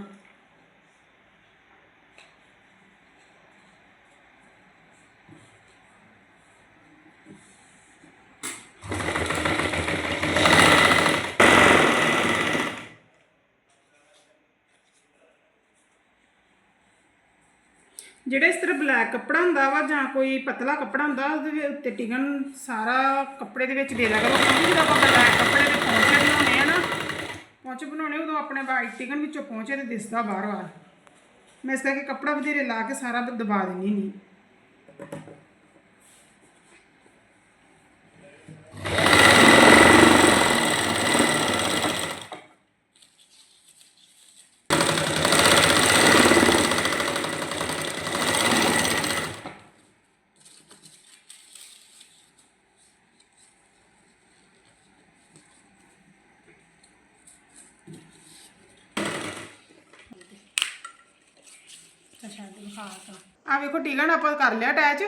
ਜਿਹੜਾ ਇਸ ਤਰ੍ਹਾਂ ਬਲੈਕ ਕੱਪੜਾ ਹੁੰਦਾ ਵਾ ਜਾਂ ਕੋਈ ਪਤਲਾ ਕੱਪੜਾ ਹੁੰਦਾ, ਉਹਦੇ ਉੱਤੇ ਟਿਕਨ ਸਾਰਾ ਕੱਪੜੇ ਦੇ ਵਿੱਚ ਦੇ ਦਿਆ ਕਰੋ। ਕਿਉਂਕਿ ਜਦੋਂ ਆਪਾਂ ਬਲੈਕ ਕੱਪੜੇ ਦੇ ਪੌਂਚੇ ਬਣਾਉਣੇ ਆ ਨਾ, ਪੌਂਚੇ ਬਣਾਉਣੇ ਉਦੋਂ ਆਪਣੇ ਵਾਈਟ ਟਿਕਨ ਵਿੱਚੋਂ ਪੌਂਚੇ ਤੇ ਦਿਸਦਾ ਬਾਹਰ ਬਾਹਰ ਮੈਂ ਇਸ ਕਰਕੇ ਕੱਪੜਾ ਵਧੇਰੇ ਲਾ ਕੇ ਸਾਰਾ ਦਬਾ ਦਿੰਦੀ ਨਹੀਂ ਆ ਵੇਖੋ ਟਿਕਨ ਆਪਾਂ ਕਰ ਲਿਆ ਅਟੈਚ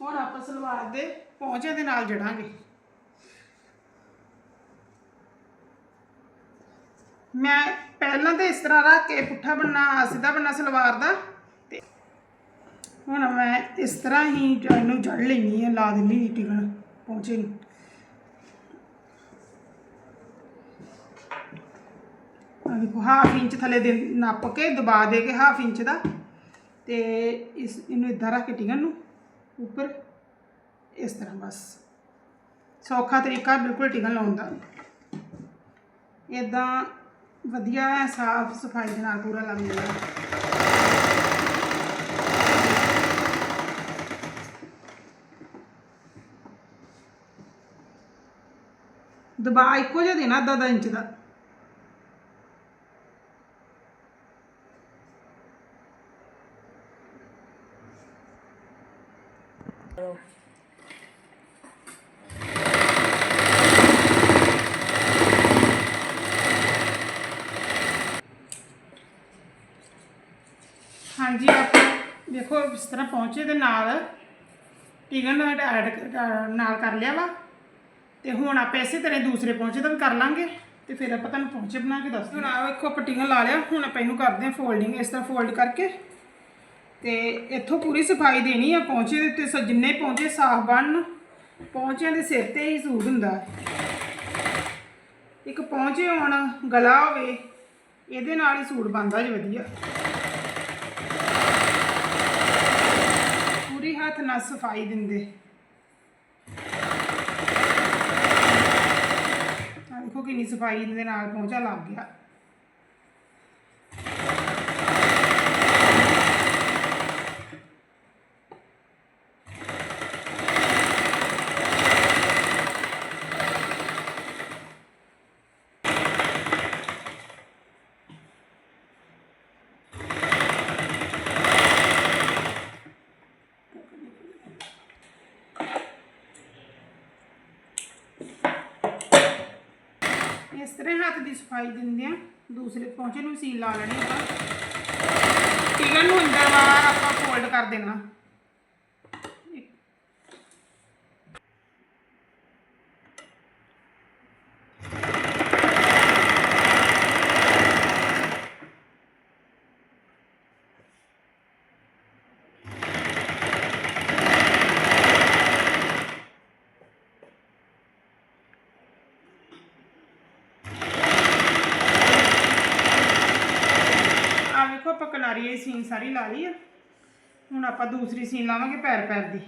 ਹੁਣ ਆਪਾਂ ਸਲਵਾਰ ਦੇ ਪੌਂਚੇ ਦੇ ਨਾਲ ਜੜਾਂਗੇ। ਮੈਂ ਪਹਿਲਾਂ ਤਾਂ ਇਸ ਤਰ੍ਹਾਂ ਰੱਖ ਕੇ ਪੁੱਠਾ ਬੰਨਾ ਸਿੱਧਾ ਬੰਨਾ ਸਲਵਾਰ ਦਾ। ਤੇ ਹੁਣ ਮੈਂ ਇਸ ਤਰ੍ਹਾਂ ਹੀ ਇਹਨੂੰ ਜੜ ਲੈਣੀ ਹੈ, ਲਾ ਦਿੰਨੀ ਟਿਕਨ ਪੌਂਚੇ ਨੂੰ। ਆ ਦੇਖੋ ਹਾਫ ਇੰਚ ਥੱਲੇ ਦੇ ਨੱਪ ਕੇ, ਦਬਾ ਦੇ ਕੇ ਹਾਫ ਇੰਚ ਦਾ। ਤੇ ਇਸ ਇਹਨੂੰ ਇਦਾਂ ਰੱਖ ਕੇ ਟਿਕਨ ਨੂੰ ਉੱਪਰ, ਇਸ ਤਰ੍ਹਾਂ ਬਸ। ਸੌਖਾ ਤਰੀਕਾ ਬਿਲਕੁਲ ਟਿਕਨ ਲਾਉਣ ਦਾ। ਇਦਾਂ ਵਧੀਆ ਸਾਫ਼ ਸਫ਼ਾਈ ਦੇ ਨਾਲ ਪੂਰਾ ਲੱਗ ਜਾਂਦਾ। ਦਬਾਅ ਇੱਕੋ ਜਿਹਾ ਦੇਣਾ ਅੱਧਾ ਅੱਧਾ ਇੰਚ ਦਾ। ਹਾਂਜੀ ਆਪਾਂ ਦੇਖੋ ਇਸ ਤਰ੍ਹਾਂ ਪਹੁੰਚੇ ਦੇ ਨਾਲ ਟਿਕਨ ਐਡ ਨਾਲ ਕਰ ਲਿਆ ਵਾ। ਤੇ ਹੁਣ ਆਪਾਂ ਇਸੇ ਤਰ੍ਹਾਂ ਹੀ ਦੂਸਰੇ ਪਹੁੰਚੇ ਦਾ ਵੀ ਕਰ ਲਾਂਗੇ। ਤੇ ਫਿਰ ਆਪਾਂ ਤੁਹਾਨੂੰ ਪਹੁੰਚੇ ਬਣਾ ਕੇ ਦੱਸ ਹੁਣ ਆ ਵੇਖੋ ਆਪਾਂ ਟਿਕਨ ਲਾ ਲਿਆ ਹੁਣ ਆਪਾਂ ਇਹਨੂੰ ਕਰਦੇ ਹਾਂ ਫੋਲਡਿੰਗ ਇਸ ਤਰ੍ਹਾਂ ਫੋਲਡ ਕਰਕੇ। ਤੇ ਇੱਥੋਂ ਪੂਰੀ ਸਫ਼ਾਈ ਦੇਣੀ ਆ, ਪਹੁੰਚੇ ਦੇ ਉੱਤੇ ਸ- ਜਿੰਨੇ ਪਹੁੰਚੇ ਸਾਫ਼ ਬਣਨ ਪਹੁੰਚਿਆਂ ਦੇ ਸਿਰ ਤੇ ਹੀ ਸੂਟ ਹੁੰਦਾ। ਹੈ। ਇੱਕ ਪਹੁੰਚੇ ਹੋਣ, ਗਲਾ ਹੋਵੇ, ਇਹਦੇ ਨਾਲ ਹੀ ਸੂਟ ਬਣਦਾ ਜੀ ਵਧੀਆ। ਪੂਰੀ ਹੱਥ ਨਾਲ ਸਫ਼ਾਈ ਦਿੰਦੇ। ਆ ਦੇਖੋ ਕਿੰਨੀ ਸਫ਼ਾਈ ਦੇ ਨਾਲ ਪਹੁੰਚਾ ਲੱਗ ਗਿਆ ਇਸ ਤਰ੍ਹਾਂ ਹੱਥ ਦੀ ਸਫ਼ਾਈ ਦਿੰਦੇ ਆ, ਦੂਸਰੇ ਪਹੁੰਚੇ ਨੂੰ ਸੀਲ ਲਾ ਲੈਣੀ ਆਪਾਂ। ਟਿਕਨ ਨੂੰ ਅੰਦਰ ਬਾਹਰ ਆਪਾਂ ਫੋਲਡ ਕਰ ਦੇਣਾ ਆ ਵੇਖੋ ਆਪਾਂ ਕਿਨਾਰੀ ਇਹ ਸੀਨ ਸਾਰੀ ਲਾ ਲਈ ਆ। ਹੁਣ ਆਪਾਂ ਦੂਸਰੀ ਸੀਨ ਲਾਵਾਂਗੇ ਪੈਰ ਪੈਰ ਦੀ।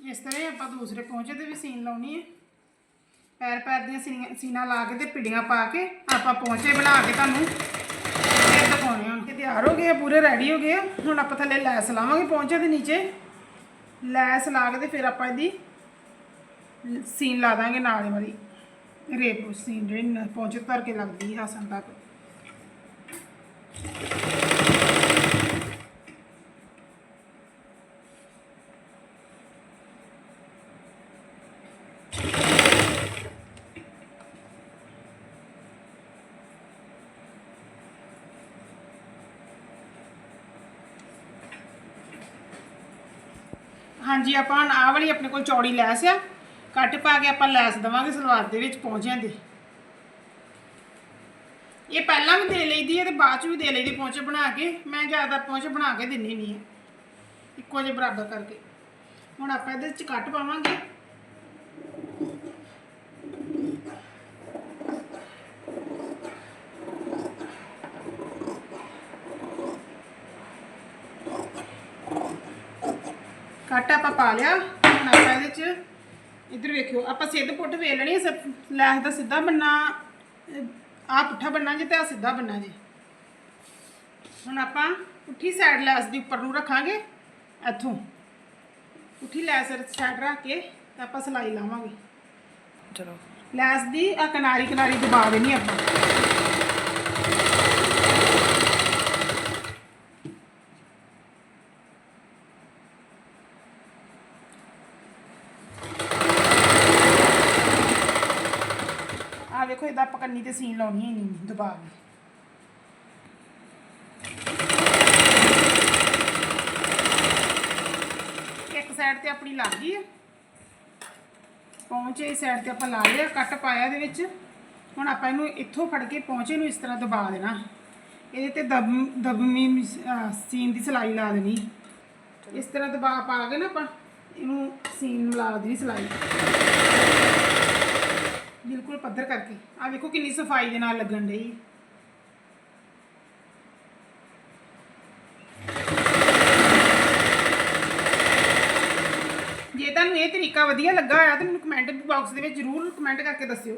ਇਸ ਤਰ੍ਹਾਂ ਹੀ ਆਪਾਂ ਦੂਸਰੇ ਪਹੁੰਚੇ ਤੇ ਵੀ ਸੀਨ ਲਾਉਣੀ ਹੈ ਪੈਰ ਪੈਰ ਦੀਆਂ ਸੀਨੀਆਂ- ਸੀਨਾ ਲਾ ਕੇ ਤੇ ਪਿੜੀਆਂ ਪਾ ਕੇ ਆਪਾਂ ਪਹੁੰਚੇ ਬਣਾ ਕੇ ਤੁਹਾਨੂੰ ਫਿਰ ਦਿਖਾਉਣੇ ਹੁਣ ਇਹ ਤਿਆਰ ਹੋ ਗਏ ਆ, ਪੂਰੇ ਰੈਡੀ ਹੋ ਗਏ ਆ। ਹੁਣ ਆਪਾਂ ਥੱਲੇ ਲੈਸ ਲਾਵਾਂਗੇ ਪਹੁੰਚੇ ਦੇ ਨੀਚੇ। ਲੈਸ ਲਾ ਕੇ ਤੇ ਫਿਰ ਆਪਾਂ ਇਹਦੀ ਸੀਨ ਲਾ ਦਾਂਗੇ ਨਾਲ ਵਾਲੀ। ਰੇਪ ਸੀਨ ਜਿਹੜੀ ਪਹੁੰਚੇ ਧਰ ਕੇ ਲੱਗਦੀ ਹੈ ਆਸਨ ਤੱਕ। ਹਾਂਜੀ, ਆਪਾਂ ਹੁਣ ਆਹ ਵਾਲੀ ਆਪਣੇ ਕੋਲ ਚੌੜੀ ਲੈਸ ਆ। ਕੱਟ ਪਾ ਕੇ ਆਪਾਂ ਲੈਸ ਦਵਾਂਗੇ ਸਲਵਾਰ ਦੇ ਵਿੱਚ ਪਹੁੰਚਿਆਂ ਦੇ। ਇਹ ਪਹਿਲਾਂ ਵੀ ਦੇ ਲਈਦੀ ਹੈ ਤੇ ਬਾਅਦ ਚ ਵੀ ਦੇ ਲਈਦੀ ਪਹੁੰਚ ਬਣਾ ਕੇ। ਮੈਂ ਜ਼ਿਆਦਾ ਪਹੁੰਚ ਬਣਾ ਕੇ ਦਿੰਨੀ ਨਹੀਂ ਹੈ ਇੱਕੋ ਜਿਹੇ ਬਰਾਬਰ ਕਰਕੇ। ਹੁਣ ਆਪਾਂ ਇਹਦੇ ਵਿੱਚ ਕੱਟ ਪਾਵਾਂਗੇ ਕੱਟ ਆਪਾਂ ਪਾ ਲਿਆ ਹੁਣ ਆਪਾਂ ਇਹਦੇ ਚ। ਇੱਧਰ ਵੇਖਿਓ ਆਪਾਂ ਸਿੱਧ ਪੁੱਟ ਵੇਲਣੀ ਹੈ ਲੈਸ ਦਾ ਸਿੱਧਾ ਬੰਨਾ ਆ ਪੁੱਠਾ ਬੰਨਾ ਜੇ ਤੇ ਆ ਸਿੱਧਾ ਬੰਨਾ ਜੇ। ਹੁਣ ਆਪਾਂ ਪੁੱਠੀ ਸਾਈਡ ਲੈਸ ਦੀ ਉੱਪਰ ਨੂੰ ਰੱਖਾਂਗੇ ਇੱਥੋਂ। ਪੁੱਠੀ ਲੈਸ ਸਾਈਡ ਰੱਖ ਕੇ ਤੇ ਆਪਾਂ ਸਲਾਈ ਲਾਵਾਂਗੇ। ਚਲੋ। ਲੈਸ ਦੀ ਆ ਕਿਨਾਰੀ ਕਿਨਾਰੀ ਦਬਾ ਦੇਣੀ ਆਪਾਂ ਆ ਵੇਖੋ ਤੇ ਸੀਨ ਲਾਉਣੀ ਹੈ ਨਹੀਂ ਦਬਾ ਕੇ ਇੱਕ ਸਾਈਡ ਤੇ ਆਪਣੀ ਲੱਗ ਗਈ ਹੈ। ਪਹੁੰਚੇ, ਇਸ ਸਾਈਡ ਤੇ ਆਪਾਂ ਲਾ ਲਿਆ, ਕੱਟ ਪਾਇਆ ਇਹਦੇ ਵਿੱਚ। ਹੁਣ ਆਪਾਂ ਇਹਨੂੰ ਇੱਥੋਂ ਫੜ ਕੇ ਪਹੁੰਚੇ ਨੂੰ ਇਸ ਤਰ੍ਹਾਂ ਦਬਾ ਦੇਣਾ। ਇਹਦੇ ਤੇ ਦਬ ਦਬਮੀ ਸੀਨ ਦੀ ਸਲਾਈ ਲਾ ਦੇਣੀ। ਇਸ ਤਰ੍ਹਾਂ ਦਬਾ ਪਾ ਕੇ ਨਾ ਆਪਾਂ ਇਹਨੂੰ ਸੀਨ ਨੂੰ ਲਾ ਦੇਣੀ ਸਲਾਈ। ਬਿਲਕੁਲ ਪੱਧਰ ਕਰਕੇ। ਆ ਵੇਖੋ ਕਿੰਨੀ ਸਫ਼ਾਈ ਦੇ ਨਾਲ ਲੱਗਣ ਡਈ। ਜੇ ਤੁਹਾਨੂੰ ਇਹ ਤਰੀਕਾ ਵਧੀਆ ਲੱਗਾ ਹੋਇਆ ਤਾਂ ਮੈਨੂੰ ਕਮੈਂਟ ਬਾਕਸ ਦੇ ਵਿੱਚ ਜ਼ਰੂਰ ਕਮੈਂਟ ਕਰਕੇ ਦੱਸਿਓ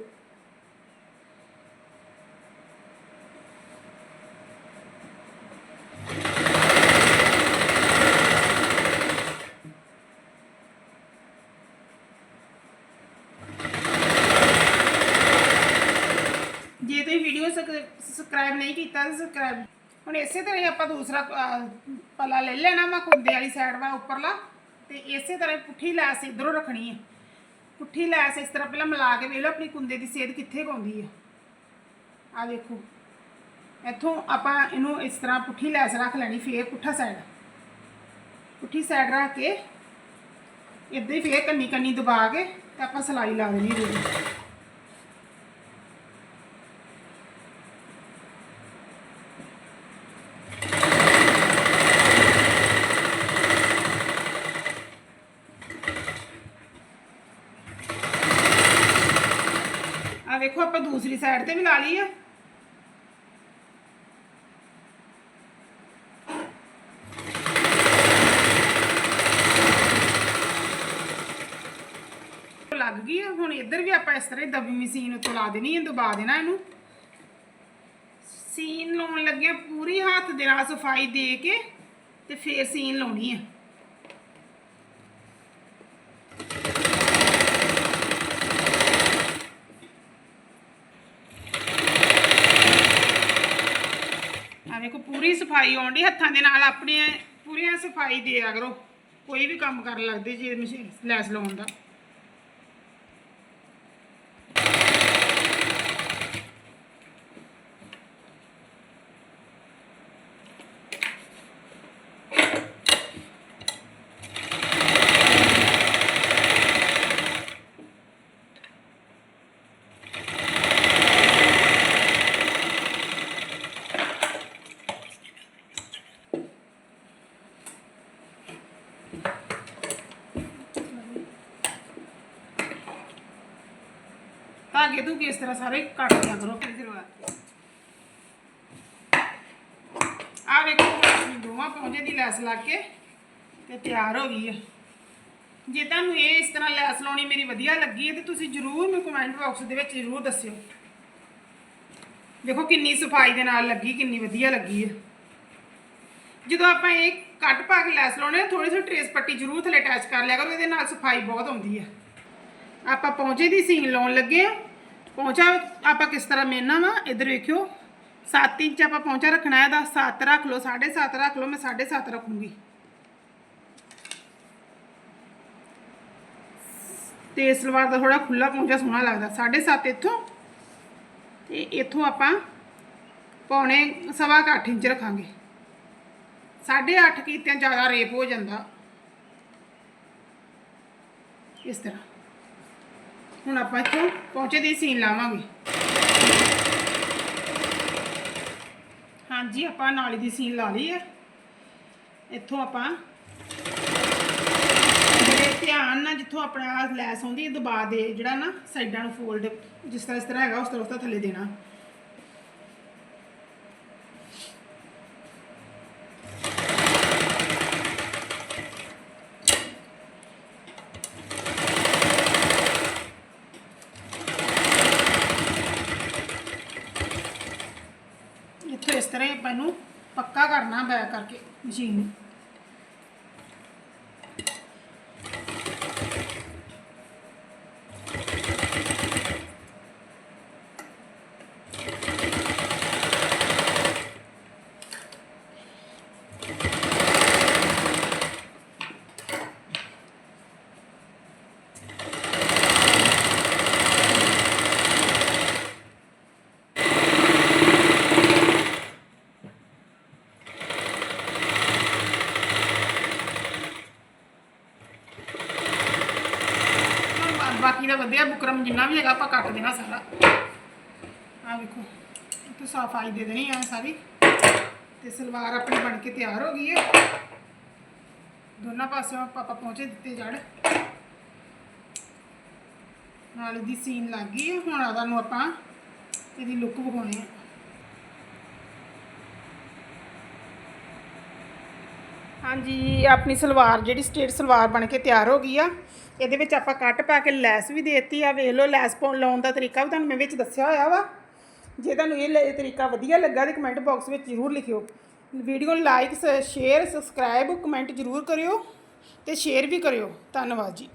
ਜੇ ਤੁਸੀਂ ਵੀਡੀਓ ਸਬਸਕ੍ਰਾਈਬ ਨਹੀਂ ਕੀਤਾ ਤਾਂ ਸਬਸਕ੍ਰਾਈਬ ਹੁਣ ਇਸੇ ਤਰ੍ਹਾਂ ਹੀ ਆਪਾਂ ਦੂਸਰਾ ਪੱਲਾ ਲੈ ਲੈਣਾ ਵਾ ਕੁੰਦੇ ਵਾਲੀ ਸਾਈਡ ਵਾ, ਉੱਪਰਲਾ। ਤੇ ਇਸੇ ਤਰ੍ਹਾਂ ਪੁੱਠੀ ਲੈਸ ਇਧਰੋਂ ਰੱਖਣੀ ਹੈ ਪੁੱਠੀ ਲੈਸ ਇਸ ਤਰ੍ਹਾਂ ਪਹਿਲਾਂ ਮਿਲਾ ਕੇ ਵੇਖ ਲਓ ਆਪਣੀ ਕੁੰਦੇ ਦੀ ਸੇਧ ਕਿੱਥੇ ਪਾਉਂਦੀ ਹੈ ਆ ਵੇਖੋ। ਇੱਥੋਂ ਆਪਾਂ ਇਹਨੂੰ ਇਸ ਤਰ੍ਹਾਂ ਪੁੱਠੀ ਲੈਸ ਰੱਖ ਲੈਣੀ, ਫੇਰ ਪੁੱਠਾ ਸਾਈਡ ਪੁੱਠੀ ਸਾਈਡ ਰੱਖ ਕੇ ਇਦਾਂ ਹੀ ਫੇਰ ਕੰਨੀ ਕੰਨੀ ਦਬਾ ਕੇ ਤੇ ਆਪਾਂ ਸਲਾਈ ਲਾ ਦੇਣੀ ਇਹਦੇ ਆ ਵੇਖੋ ਆਪਾਂ ਸਾਈਡ ਤੇ ਵੀ ਲਾ ਲਈ ਆ। ਲੱਗ ਗਈ ਆ, ਹੁਣ ਇੱਧਰ ਵੀ ਆਪਾਂ ਇਸ ਤਰ੍ਹਾਂ ਦਬੀ ਮਸ਼ੀਨ ਉੱਤੇ ਲਾ ਦੇਣੀ ਹੈ ਦਬਾ ਦੇਣਾ ਇਹਨੂੰ। ਸੀਨ ਲਾਉਣ ਲੱਗਿਆ ਪੂਰੀ ਹੱਥ ਦੇ ਨਾਲ ਸਫ਼ਾਈ ਦੇ ਕੇ ਤੇ ਫੇਰ ਸੀਨ ਲਾਉਣੀ ਹੈ ਪੂਰੀ ਸਫ਼ਾਈ ਆਉਂਦੀ ਹੱਥਾਂ ਦੇ ਨਾਲ ਆਪਣੀਆਂ ਪੂਰੀਆਂ ਸਫ਼ਾਈ ਦਿਆ ਕਰੋ। ਕੋਈ ਵੀ ਕੰਮ ਕਰਨ ਲੱਗਦੇ ਜੇ ਮਸ਼ੀਨ ਲੈਸ ਲਾਉਣ ਦਾ। ਧਾਗੇ ਇਸ ਤਰ੍ਹਾਂ ਸਾਰੇ ਕੱਟ ਦਿਆ ਕਰੋ ਆ ਵੇਖੋ, ਆਪਣੀ ਦੋਵਾਂ ਪੌਂਜੇ ਦੀ ਲੈਸ ਲਾ ਕੇ ਤੇ ਤਿਆਰ ਹੋ ਗਈ ਹੈ ਜੇ ਤੁਹਾਨੂੰ ਇਹ ਇਸ ਤਰ੍ਹਾਂ ਲੈਸ ਲਾਉਣੀ ਮੇਰੀ ਵਧੀਆ ਲੱਗੀ ਹੈ ਤੇ ਤੁਸੀਂ ਜਰੂਰ ਮੈਨੂੰ ਕਮੈਂਟ ਬਾਕਸ ਦੇ ਵਿੱਚ ਜਰੂਰ ਦੱਸਿਓ। ਦੇਖੋ ਕਿੰਨੀ ਸਫ਼ਾਈ ਦੇ ਨਾਲ ਲੱਗੀ, ਕਿੰਨੀ ਵਧੀਆ ਲੱਗੀ ਹੈ ਜਦੋਂ ਆਪਾਂ ਇਹ ਕੱਟ ਪਾ ਕੇ ਲੈਸ ਲਾਉਣੇ ਥੋੜੀ ਜਿਹੀ ਟਰੇਸ ਪੱਟੀ ਜਰੂਰ ਥੱਲੇ ਅਟੈਚ ਕਰ ਲਿਆ ਕਰੋ, ਇਹਦੇ ਨਾਲ ਸਫ਼ਾਈ ਬਹੁਤ ਆਉਂਦੀ ਹੈ ਆਪਾਂ ਪਹੁੰਚੇ ਦੀ ਸੀਨ ਲਾਉਣ ਲੱਗੇ ਆ। ਪਹੁੰਚਾ ਆਪਾਂ ਕਿਸ ਤਰ੍ਹਾਂ ਮੇਨਾ ਵਾ? ਇਧਰ ਵੇਖਿਓ। 7 ਇੰਚ ਆਪਾਂ ਪਹੁੰਚਾ ਰੱਖਣਾ ਹੈ ਦਾ 7 ਰੱਖ ਲਓ 7.5 ਰੱਖ ਲਓ, ਮੈਂ 7.5 ਰੱਖੂੰਗੀ। ਤੇ ਸਲਵਾਰ ਦਾ ਥੋੜਾ ਖੁੱਲਾ ਪਹੁੰਚਾ, ਸੋਹਣਾ ਲੱਗਦਾ। 7.5 ਇੱਥੋਂ। ਤੇ ਇੱਥੋਂ ਆਪਾਂ ਪੌਣੇ ਸਵਾ ਕੁ ਅੱਠ ਇੰਚ ਰੱਖਾਂਗੇ। 8.5 ਕੀਤਿਆਂ ਜ਼ਿਆਦਾ ਰੇਪ ਹੋ ਜਾਂਦਾ। ਇਸ ਤਰ੍ਹਾਂ। ਹੁਣ ਆਪਾਂ ਇੱਥੋਂ ਪਹੁੰਚੇ ਦੀ ਸੀਨ ਲਾਵਾਂਗੇ। ਹਾਂਜੀ, ਆਪਾਂ ਨਾਲੀ ਦੀ ਸੀਨ ਲਾ ਲਈ ਹੈ ਇੱਥੋਂ ਆਪਾਂ ਬੜੇ ਧਿਆਨ ਨਾਲ ਜਿੱਥੋਂ ਆਪਣਾ ਲੈਸ ਆਉਂਦੀ ਹੈ, ਦਬਾ ਦੇ ਜਿਹੜਾ ਨਾ ਸਾਈਡਾਂ ਨੂੰ ਫੋਲਡ ਜਿਸ ਤਰ੍ਹਾਂ ਇਸ ਤਰ੍ਹਾਂ ਹੈਗਾ, ਉਸ ਤਰ੍ਹਾਂ ਉਸ ਤਰ੍ਹਾਂ ਥੱਲੇ ਦੇਣਾ ਇੱਥੋਂ ਇਸ ਤਰ੍ਹਾਂ ਹੀ ਆਪਾਂ ਇਹਨੂੰ ਪੱਕਾ ਕਰਨਾ ਬੈਕ ਕਰਕੇ ਮਸ਼ੀਨ ਨੂੰ ਹੁਣ ਬਾਕੀ ਬੁਕਰਮ ਜਿੰਨਾ ਵੀ ਹੈਗਾ ਆਪਾਂ ਕੱਟ ਦੇਣਾ ਸਾਰਾ। ਆ ਵੇਖੋ, ਇੱਥੇ ਸਫ਼ਾਈ ਦੇ ਦੇਣੀ ਆ ਸਾਰੀ। ਤੇ ਸਲਵਾਰ ਆਪਣੀ ਬਣ ਕੇ ਤਿਆਰ ਹੋ ਗਈ ਹੈ ਦੋਨਾਂ ਪਾਸਿਓਂ ਆਪਾਂ ਆਪਾਂ ਪਹੁੰਚੇ ਦਿੱਤੇ ਜੜ। ਨਾਲ ਦੀ ਸੀਨ ਲੱਗ ਗਈ ਹੈ ਹੁਣ ਆਦਾ ਨੂੰ ਆਪਾਂ ਇਹਦੀ ਲੁੱਕ ਵਿਖਾਉਣੀ ਹੈ ਹਾਂਜੀ, ਆਪਣੀ ਸਲਵਾਰ ਜਿਹੜੀ ਸਟੇਟ ਸਲਵਾਰ ਬਣ ਕੇ ਤਿਆਰ ਹੋ ਗਈ ਆ। ਇਹਦੇ ਵਿੱਚ ਆਪਾਂ ਕੱਟ ਪਾ ਕੇ ਲੈਸ ਵੀ ਦੇਤੀ ਆ। ਵੇਖ ਲਓ, ਲੈਸ ਪਾਉਣ ਲਾਉਣ ਦਾ ਤਰੀਕਾ ਵੀ ਤੁਹਾਨੂੰ ਮੈਂ ਵਿੱਚ ਦੱਸਿਆ ਹੋਇਆ ਵਾ। ਜੇ ਤੁਹਾਨੂੰ ਇਹ ਲ- ਤਰੀਕਾ ਵਧੀਆ ਲੱਗਾ ਤੇ ਕਮੈਂਟ ਬਾਕਸ ਵਿੱਚ ਜ਼ਰੂਰ ਲਿਖਿਓ। ਵੀਡੀਓ ਨੂੰ ਲਾਈਕ ਸ਼ੇਅਰ ਸਬਸਕ੍ਰਾਈਬ ਕਮੈਂਟ ਜ਼ਰੂਰ ਕਰਿਓ ਤੇ ਸ਼ੇਅਰ ਵੀ ਕਰਿਓ। ਧੰਨਵਾਦ ਜੀ।